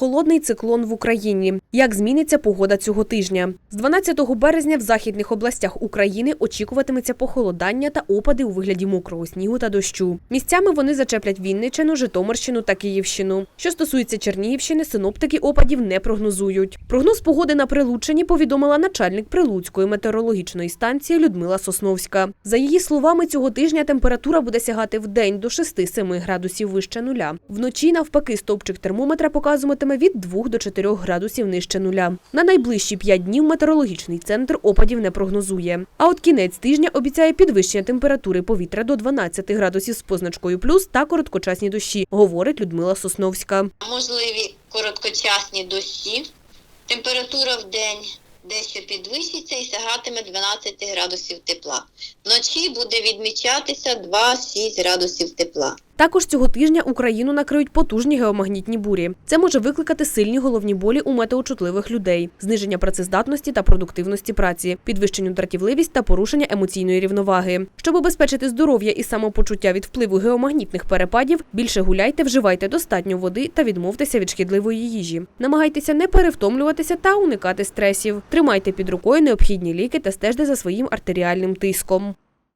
Холодний циклон в Україні. Як зміниться погода цього тижня? З 12 березня в західних областях України очікуватиметься похолодання та опади у вигляді мокрого снігу та дощу. Місцями вони зачеплять Вінниччину, Житомирщину та Київщину. Що стосується Чернігівщини, синоптики опадів не прогнозують. Прогноз погоди на Прилуччині повідомила начальник Прилуцької метеорологічної станції Людмила Сосновська. За її словами, цього тижня температура буде сягати в день до 6-7 градусів вище нуля. Вночі, навпаки, стовпчик термометра показуватиме від 2 до 4 градусів нижче нуля. На найближчі 5 днів метеорологічний центр опадів не прогнозує. А от кінець тижня обіцяє підвищення температури повітря до 12 градусів з позначкою плюс та короткочасні дощі, говорить Людмила Сосновська. можливі короткочасні дощі. Температура в день дещо підвищиться і сягатиме 12 градусів тепла. Вночі буде відмічатися 2-6 градусів тепла. Також цього тижня Україну накриють потужні геомагнітні бурі. Це може викликати сильні головні болі у метеочутливих людей, зниження працездатності та продуктивності праці, підвищену дратівливість та порушення емоційної рівноваги. Щоб обезпечити здоров'я і самопочуття від впливу геомагнітних перепадів, більше гуляйте, вживайте достатньо води та відмовтеся від шкідливої їжі. Намагайтеся не перевтомлюватися та уникати стресів. Тримайте під рукою необхідні ліки та стежте за своїм артеріальним тиском.